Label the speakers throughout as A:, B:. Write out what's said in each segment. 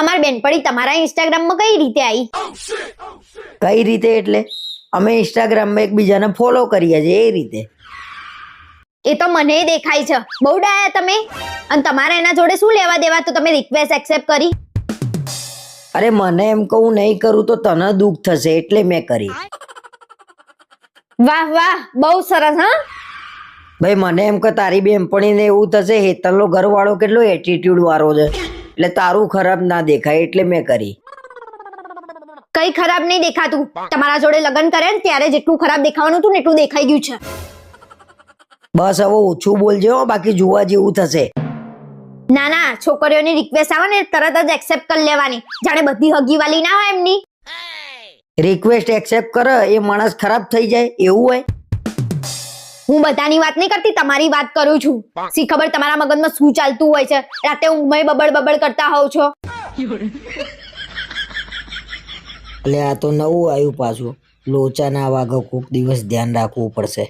A: અમાર બેનપણી તમારા ઇન્સ્ટાગ્રામમાં કઈ રીતે આવી
B: કઈ રીતે એટલે? અમે ઇન્સ્ટાગ્રામમાં એકબીજાને ફોલો કરીએ છીએ એ રીતે.
A: એ તો મને દેખાય છે. બહુ ડાયા તમે. અને તમારા એના જોડે શું લેવા દેવા તો તમે રિક્વેસ્ટ એક્સેપ્ટ કરી.
B: અરે મને એમ કહું નહીં કરું તો તને દુઃખ થશે એટલે મેં કરી.
A: વાહ વાહ બહુ સરસ હા?
B: ભાઈ મને એમ કે તારી બેનપણીને એવું થશે હેતલનો ઘરવાળો કેટલો એટીટ્યુડ વાળો છે. એટલે તારું ખરાબ ના દેખાય એટલે મેં કરી.
A: કઈ ખરાબ નહીં દેખાતું. તમારા જોડે લગ્ન કરે ને ત્યારે જેટલું ખરાબ દેખાવાનું હતું ને એટલું દેખાઈ ગયું છે.
B: બસ હવે ઓછું બોલજો બાકી જોવા જેવું થશે.
A: ના ના છોકરીઓની રિક્વેસ્ટ આવે ને તરત જ એક્સેપ્ટ કરી લેવાની. જાણે બધી હગીવાલી ના હોય એમની.
B: રિક્વેસ્ટ એક્સેપ્ટ કરે એ માણસ ખરાબ થઈ જાય એવું હોય?
A: હું બધાની વાત નહીં કરતી તમારી વાત કરું છું. સી ખબર તમારા મગજમાં શું ચાલતું હોય છે? રાતે ઊંઘમાં બબડ બબડ કરતા હોવ છો.
B: એટલે આ તો નવું આવ્યું પાછું. લોચા ના વાગો કોક દિવસ ધ્યાન રાખવું પડશે.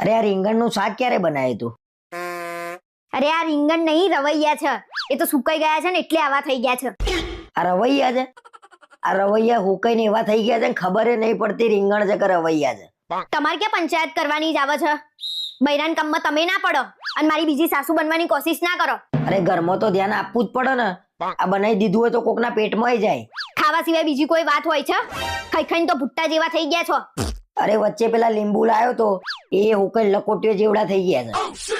B: અરે આ રીંગણનું શાક ક્યારે બનાવ્યું તું?
A: અરે આ રીંગણ નહીં રવૈયા છે. એ તો સુકાઈ ગયા છે ને એટલે આવા થઈ ગયા છે.
B: આ રવૈયા છે? આ રવૈયા હુકાઈને એવા થઈ ગયા છે ને ખબર નહીં પડતી રીંગણ છે કે રવૈયા છે?
A: તમારે ક્યાં પંચાયત કરવાની જ આવે છે? બૈરાન કામમાં તમે ના પડો અને મારી બીજી સાસુ બનવાની કોશિશ ના કરો.
B: અરે ઘરમાં તો ધ્યાન આપવું જ પડે ને. આ બનાવી દીધું હોય તો કોકના પેટમાં જાય.
A: ખાવા સિવાય બીજી કોઈ વાત હોય છે? ખાઈ ખાઈને તો ભુટ્ટા જેવા થઈ ગયા છો.
B: અરે વચ્ચે પેલા લીંબુ લાયો તો એ હુકલ લકોટીઓ જેવડા થઈ ગયા છે.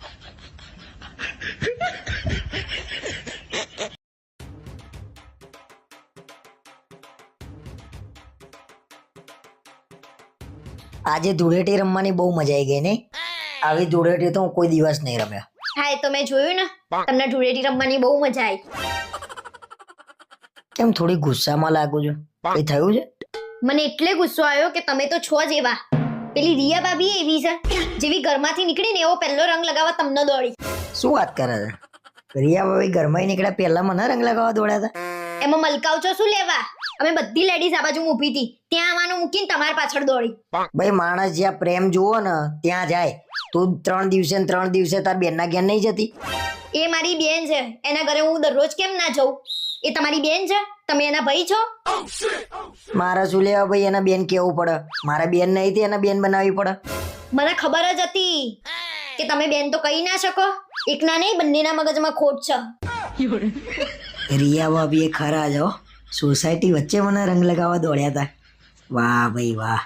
B: આજે ધૂળેટી રમવાની બહુ મજા આવી ગઈ ને આવી ધૂળેટી તો હું કોઈ દિવસ નહીં રમ્યો.
A: હા એ તો મેં જોયું ને. તમને ધૂળેટી રમવાની બહુ મજા આવી
B: કેમ થોડી ગુસ્સામાં લાગુ છું? કઈ થયું છે?
A: મને એટલે ગુસ્સો આવ્યો કે તમે તો છો જ એવા પેલી રિયા ભાભી એવી છે જેવી ઘરમાંથી નીકળી ને એવો પહેલો રંગ લગાવવા તમને દોડી.
B: શું વાત કરે છે? રિયા ભાભી ઘરમાં નીકળ્યા પહેલા મને રંગ લગાવવા દોડ્યા હતા?
A: એમાં મલકાવ છો શું લેવા? અમે બધી લેડીઝ આ બાજુ ઊભી હતી. ત્યાં આવવાનું મૂકીને તમારી પાછળ દોડી.
B: ભાઈ માણસ જ્યાં પ્રેમ જુઓ ને ત્યાં જાય. તું ત્રણ દિવસે ને ત્રણ દિવસે તાર બેનના ઘેર નહીં જતી?
A: એ મારી બેન છે. એના ઘરે હું દરરોજ કેમ ના જઉં? એ તમારી બેન છે? તમે એના ભાઈ છો?
B: મારા શું લેવા ભાઈ એના બેન કેવું પડે? મારા બેન નહીં હતી એના બેન બનાવવી પડે.
A: મને ખબર જ હતી કે તમે બેન તો કહી ના શકો. એકના નહીં બંનેના મગજમાં ખોટ છે.
B: રિયા ભાભી એ ખરા જો સોસાયટી વચ્ચે મને રંગ લગાવવા દોડ્યા હતા વાહ ભાઈ વાહ.